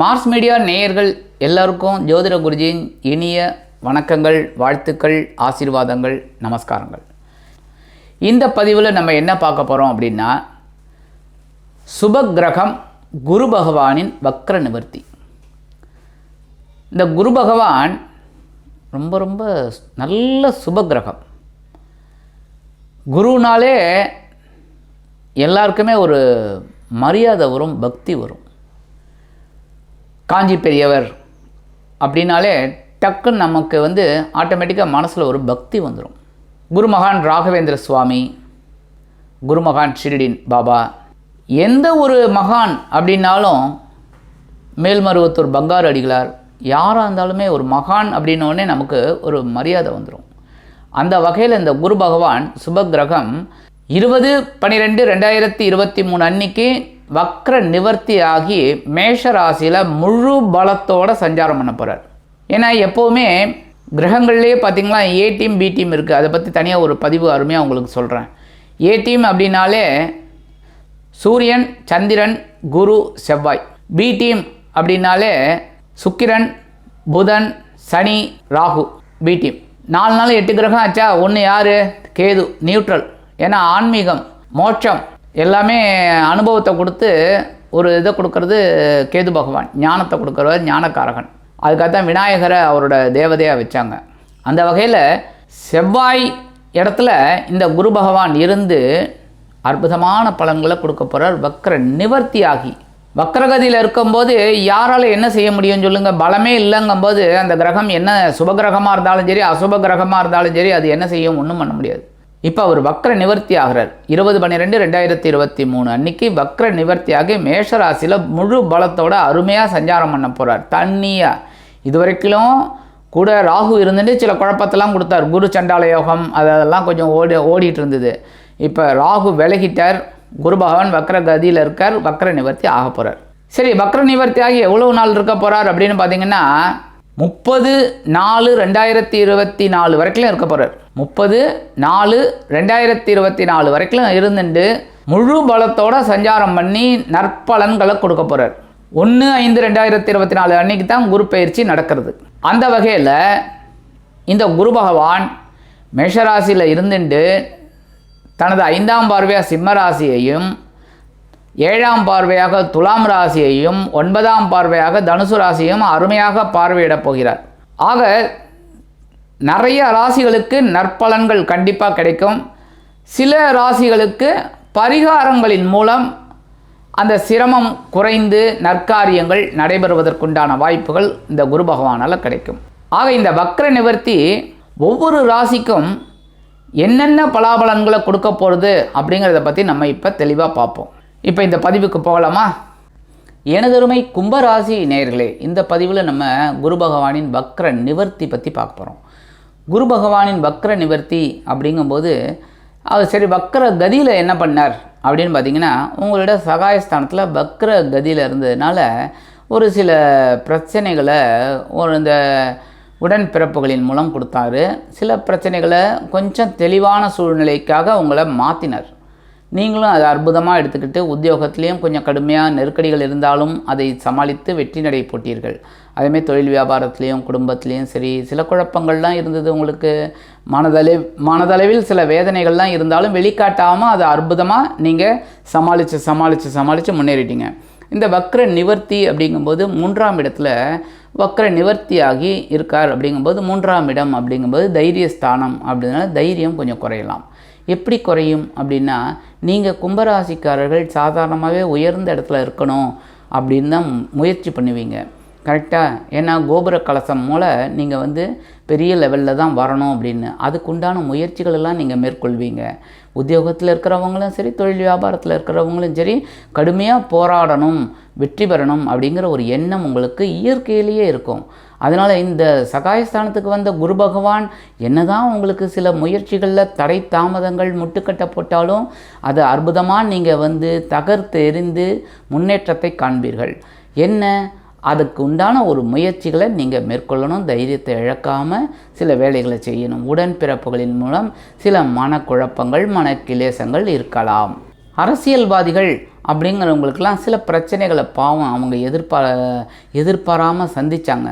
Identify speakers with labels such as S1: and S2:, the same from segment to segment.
S1: Mars media நேயர்கள் எல்லாருக்கும் ஜோதிட குருஜியின் இனிய வணக்கங்கள் வாழ்த்துக்கள் ஆசீர்வாதங்கள் நமஸ்காரங்கள். இந்த பதிவில் நம்ம என்ன பார்க்க போகிறோம் அப்படின்னா சுபக்கிரகம் குரு பகவானின் வக்ர நிவர்த்தி. இந்த குரு பகவான் ரொம்ப ரொம்ப நல்ல சுபக்கிரகம் குருனாலே எல்லாருக்குமே ஒரு மரியாதை வரும் பக்தி வரும். காஞ்சி பெரியவர் அப்படின்னாலே டக்குன்னு நமக்கு வந்து ஆட்டோமேட்டிக்காக மனசில் ஒரு பக்தி வந்துடும் குருமகான் ராகவேந்திர சுவாமி குருமகான் ஷிரிடின் பாபா எந்த ஒரு மகான் அப்படின்னாலும் மேல்மருவத்தூர் பங்காரு அடிகளார் யாராக இருந்தாலுமே ஒரு மகான் அப்படின்னோடனே நமக்கு ஒரு மரியாதை வந்துடும் அந்த வகையில் இந்த குரு பகவான் சுபக்கிரகம் இருபது பன்னிரெண்டு ரெண்டாயிரத்தி இருபத்தி மூணு அன்னைக்கு வக்ர நிவர்த்தி ஆகி மேஷ ராசியில் முழு பலத்தோட சஞ்சாரம் பண்ண போகிறார் ஏன்னா எப்போவுமே கிரகங்கள்லேயே பார்த்தீங்களா ஏ டீம் பி டீம் இருக்குது அதை பற்றி தனியாக ஒரு பதிவு அருமையாக உங்களுக்கு சொல்கிறேன் ஏ டீம் அப்படின்னாலே சூரியன் சந்திரன் குரு செவ்வாய். பி டீம் அப்படின்னாலே சுக்கிரன் புதன் சனி ராகு. பி டீம் நாலு நாள் எட்டு கிரகம் ஆச்சா? ஒன்று யார்? கேது. நியூட்ரல் ஏன்னா ஆன்மீகம் மோட்சம். எல்லாமே அனுபவத்தை கொடுத்து ஒரு இதை கொடுக்கறது கேது பகவான் ஞானத்தை கொடுக்குறவர் ஞானக்காரகன். அதுக்காக தான் விநாயகரை அவரோட தேவதையாக வச்சாங்க. அந்த வகையில் செவ்வாய் இடத்துல இந்த குரு பகவான் இருந்து அற்புதமான பலன்களை கொடுக்க போகிறார் வக்ர நிவர்த்தி ஆகி வக்ரகதியில் இருக்கும்போது யாரால் என்ன செய்ய முடியும்னு சொல்லுங்கள் பலமே இல்லைங்கும்போது அந்த கிரகம் என்ன சுபகிரகமாக இருந்தாலும் சரி அசுப கிரகமாக இருந்தாலும் சரி அது என்ன செய்யும்? ஒன்றும் பண்ண முடியாது. இப்போ அவர் வக்ர நிவர்த்தி ஆகிறார். இருபது பன்னிரெண்டு ரெண்டாயிரத்தி இருபத்தி மூணு அன்னைக்கு வக்ர நிவர்த்தியாகி மேஷராசியில் முழு பலத்தோட அருமையாக சஞ்சாரம் பண்ண போகிறார் தண்ணியாக இது வரைக்கும் கூட ராகு இருந்துட்டு சில குழப்பத்தெல்லாம் கொடுத்தார். குரு சண்டால யோகம் அதெல்லாம் கொஞ்சம் ஓடி ஓடிட்டு இருந்தது. இப்போ ராகு விலகிட்டார். குரு பகவான் வக்ர கதியில் இருக்கார். வக்ர நிவர்த்தி ஆக போகிறார் சரி வக்ர நிவர்த்தி ஆகி எவ்வளவு நாள் இருக்க போகிறார் அப்படின்னு பார்த்தீங்கன்னா முப்பது நாலு ரெண்டாயிரத்தி இருபத்தி நாலு வரைக்கும் இருக்க போகிறார் முப்பது நாலு ரெண்டாயிரத்தி இருபத்தி நாலு வரைக்கும் இருந்துட்டு முழு பலத்தோட சஞ்சாரம் பண்ணி நற்பலன்களை கொடுக்க போகிறார் ஒன்று ஐந்து ரெண்டாயிரத்தி இருபத்தி நாலு அன்னைக்கு தான் குரு பயிற்சி நடக்கிறது. அந்த வகையில் இந்த குரு பகவான் மேஷராசியில் இருந்துட்டு தனது ஐந்தாம் பார்வையாக சிம்மராசியையும் ஏழாம் பார்வையாக துலாம் ராசியையும் ஒன்பதாம் பார்வையாக தனுசு ராசியையும் அருமையாக பார்வையிடப் போகிறார். ஆக நிறைய ராசிகளுக்கு நற்பலன்கள் கண்டிப்பாக கிடைக்கும். சில ராசிகளுக்கு பரிகாரங்களின் மூலம் அந்த சிரமம் குறைந்து நற்காரியங்கள் நடைபெறுவதற்குண்டான வாய்ப்புகள் இந்த குரு பகவானால் கிடைக்கும். ஆக இந்த வக்ர நிவர்த்தி ஒவ்வொரு ராசிக்கும் என்னென்ன பலாபலன்களை கொடுக்க போகிறது அப்படிங்கிறத பற்றி நம்ம இப்போ தெளிவாக பார்ப்போம். இப்போ இந்த பதிவுக்கு போகலாமா? எனதருமை கும்பராசி நேயர்களே இந்த பதிவில் நம்ம குரு பகவானின் வக்ர நிவர்த்தி பற்றி பார்க்க போகிறோம் குரு பகவானின் வக்ர நிவர்த்தி அப்படிங்கும்போது அவர் சரி வக்ர கதியில் என்ன பண்ணார் அப்படின்னு பார்த்தீங்கன்னா உங்களோட சகாயஸ்தானத்தில் வக்ர கதியில் இருந்ததுனால ஒரு சில பிரச்சனைகளை ஒரு இந்த உடன்பிறப்புகளின் மூலம் கொடுத்தாரு. சில பிரச்சனைகளை கொஞ்சம் தெளிவான சூழ்நிலைக்காக உங்களை மாற்றினார் நீங்களும் அதை அற்புதமாக எடுத்துக்கிட்டு உத்தியோகத்திலையும் கொஞ்சம் கடுமையாக நெருக்கடிகள் இருந்தாலும் அதை சமாளித்து வெற்றி நடை போட்டீர்கள். அதேமாதிரி தொழில் வியாபாரத்துலேயும் குடும்பத்துலேயும் சரி சில குழப்பங்கள்லாம் இருந்தது உங்களுக்கு. மனதளவு மனதளவில் சில வேதனைகள்லாம் இருந்தாலும் வெளிக்காட்டாமல் அதை அற்புதமாக நீங்கள் சமாளித்து சமாளித்து சமாளித்து முன்னேறிட்டீங்க. இந்த வக்ர நிவர்த்தி அப்படிங்கும்போது மூன்றாம் இடத்துல வக்ர நிவர்த்தியாகி இருக்கார் அப்படிங்கும்போது மூன்றாம் இடம் அப்படிங்கும்போது தைரிய ஸ்தானம் அப்படின்னா தைரியம் கொஞ்சம் குறையலாம். எப்படி குறையும் அப்படின்னா நீங்கள் கும்பராசிக்காரர்கள் சாதாரணமாகவே உயர்ந்த இடத்துல இருக்கணும் அப்படின்னு தான் முயற்சி பண்ணுவீங்க. கரெக்டாக ஏன்னா கோபுர கலசம் மூலம் நீங்கள் வந்து பெரிய லெவலில் தான் வரணும் அப்படின்னு. அதுக்குண்டான முயற்சிகளெல்லாம் நீங்கள் மேற்கொள்வீங்க. உத்தியோகத்தில் இருக்கிறவங்களும் சரி தொழில் வியாபாரத்தில் இருக்கிறவங்களும் சரி கடுமையாக போராடணும் வெற்றி பெறணும் அப்படிங்கிற ஒரு எண்ணம் உங்களுக்கு இயற்கையிலேயே இருக்கும். அதனால் இந்த சகாயஸ்தானத்துக்கு வந்த குரு பகவான் என்னதான் உங்களுக்கு சில முயற்சிகளில் தடை தாமதங்கள் முட்டுக்கட்ட போட்டாலும் அது அற்புதமாக நீங்கள் வந்து தகர்த்து எரிந்து முன்னேற்றத்தை காண்பீர்கள். என்ன? அதுக்கு உண்டான ஒரு முயற்சிகளை நீங்கள் மேற்கொள்ளணும். தைரியத்தை இழக்காமல் சில வேலைகளை செய்யணும். உடன்பிறப்புகளின் மூலம் சில மனக்குழப்பங்கள் மனக்கிலேசங்கள் இருக்கலாம். அரசியல்வாதிகள் அப்படிங்கிறவங்களுக்கெல்லாம் சில பிரச்சனைகளை பாவம் அவங்க எதிர்பா எதிர்பாராமல் சந்திச்சாங்க.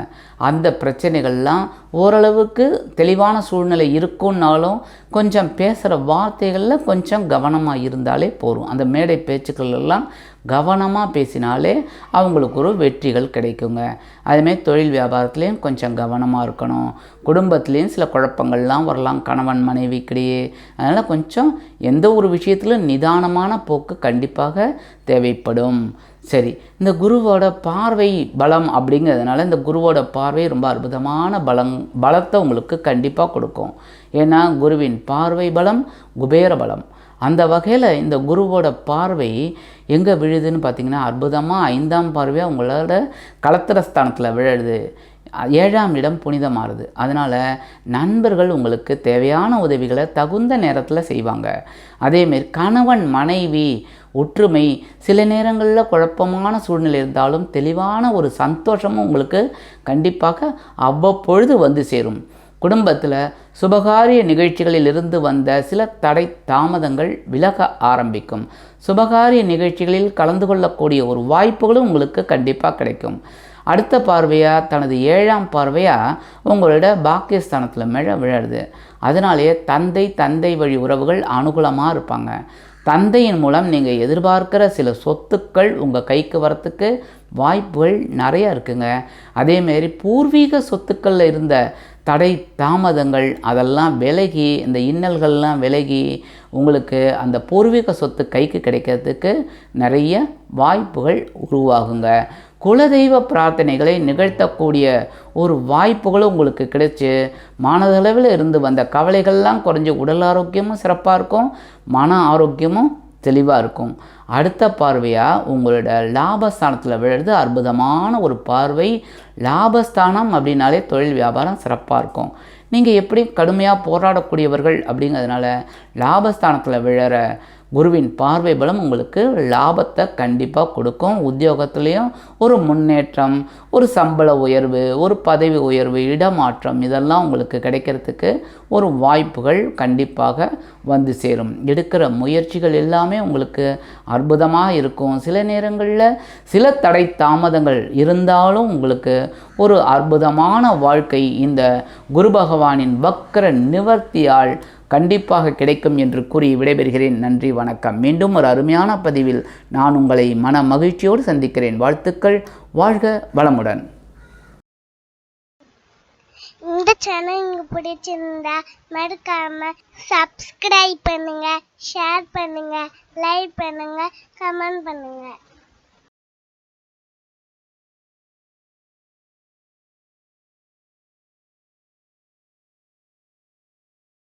S1: அந்த பிரச்சனைகள்லாம் ஓரளவுக்கு தெளிவான சூழ்நிலை இருக்குன்னாலும் கொஞ்சம் பேசுகிற வார்த்தைகளில் கொஞ்சம் கவனமாக இருந்தாலே போதும். அந்த மேடை பேச்சுக்கள் எல்லாம் கவனமாக பேசினாலே அவங்களுக்கு ஒரு வெற்றிகள் கிடைக்குங்க. அதுமாரி தொழில் வியாபாரத்துலேயும் கொஞ்சம் கவனமாக இருக்கணும். குடும்பத்துலேயும் சில குழப்பங்கள்லாம் வரலாம். கணவன் மனைவிக்கிடையே அதனால் கொஞ்சம் எந்த ஒரு விஷயத்திலும் நிதானமான போக்கு கண்டிப்பாக தேவைப்படும். சரி இந்த குருவோட பார்வை பலம் அப்படிங்கிறதுனால இந்த குருவோட பார்வை ரொம்ப அற்புதமான பலங் பலத்தை உங்களுக்கு கண்டிப்பாக கொடுக்கும். ஏன்னா குருவின் பார்வை பலம் குபேர பலம். அந்த வகையில் இந்த குருவோட பார்வை எங்கே விழுதுன்னு பார்த்தீங்கன்னா அற்புதமாக ஐந்தாம் பார்வையாக உங்களோட கலத்திரஸ்தானத்தில் விழுது. ஏழாம் இடம் புனிதமாறுது அதனால் நண்பர்கள் உங்களுக்கு தேவையான உதவிகளை தகுந்த நேரத்தில் செய்வாங்க. அதேமாரி கணவன் மனைவி ஒற்றுமை சில நேரங்களில் குழப்பமான சூழ்நிலை இருந்தாலும் தெளிவான ஒரு சந்தோஷமும் உங்களுக்கு கண்டிப்பாக அவ்வப்பொழுது வந்து சேரும். குடும்பத்தில் சுபகாரிய நிகழ்ச்சிகளில் இருந்து வந்த சில தடை தாமதங்கள் விலக ஆரம்பிக்கும். சுபகாரிய நிகழ்ச்சிகளில் கலந்து கொள்ளக்கூடிய ஒரு வாய்ப்புகளும் உங்களுக்கு கண்டிப்பாக கிடைக்கும். அடுத்த பார்வையாக தனது ஏழாம் பார்வையாக உங்களோட பாக்கியஸ்தானத்தில் மிழ விழருது அதனாலேயே தந்தை தந்தை வழி உறவுகள் அனுகூலமாக இருப்பாங்க. தந்தையின் மூலம் நீங்கள் எதிர்பார்க்கிற சில சொத்துக்கள் உங்கள் கைக்கு வரத்துக்கு வாய்ப்புகள் நிறையா இருக்குங்க. அதேமாரி பூர்வீக சொத்துக்களில் இருந்த தடை தாமதங்கள் அதெல்லாம் விலகி இந்த இன்னல்கள்லாம் விலகி உங்களுக்கு அந்த பூர்வீக சொத்து கைக்கு கிடைக்கிறதுக்கு நிறைய வாய்ப்புகள் உருவாகுங்க. குலதெய்வ பிரார்த்தனைகளை நிகழ்த்தக்கூடிய ஒரு வாய்ப்புகளும் உங்களுக்கு கிடைச்சி மனதளவில் இருந்து வந்த கவலைகள்லாம் குறைஞ்சி உடல் ஆரோக்கியமும் சிறப்பாக இருக்கும் மன ஆரோக்கியமும் தெளிவாக இருக்கும். அடுத்த பார்வையாக உங்களோட லாபஸ்தானத்தில் விழுறது அற்புதமான ஒரு பார்வை. லாபஸ்தானம் அப்படின்னாலே தொழில் வியாபாரம் சிறப்பாக இருக்கும். நீங்கள் எப்படி கடுமையாக போராடக்கூடியவர்கள் அப்படிங்கிறதுனால லாபஸ்தானத்தில் விழற குருவின் பார்வை பலம் உங்களுக்கு லாபத்தை கண்டிப்பாக கொடுக்கும். உத்தியோகத்துலேயும் ஒரு முன்னேற்றம் ஒரு சம்பள உயர்வு ஒரு பதவி உயர்வு இடமாற்றம் இதெல்லாம் உங்களுக்கு கிடைக்கிறதுக்கு ஒரு வாய்ப்புகள் கண்டிப்பாக வந்து சேரும். எடுக்கிற முயற்சிகள் எல்லாமே உங்களுக்கு அற்புதமாக இருக்கும். சில நேரங்களில் சில தடை தாமதங்கள் இருந்தாலும் உங்களுக்கு ஒரு அற்புதமான வாழ்க்கை இந்த குரு பகவானின் வக்கர நிவர்த்தியால் கண்டிப்பாக கிடைக்கும் என்று கூறி விடைபெறுகிறேன். நன்றி வணக்கம். மீண்டும் ஒரு அருமையான பதிவில் நான் உங்களை மன மகிழ்ச்சியோடு சந்திக்கிறேன். வாழ்த்துக்கள். வாழ்க வளமுடன்.
S2: இந்த சேனல் உங்களுக்கு பிடிச்சிருந்தா மறக்காம சப்ஸ்கிரைப் பண்ணுங்க ஷேர் பண்ணுங்க லைக் பண்ணுங்க கமெண்ட் பண்ணுங்க.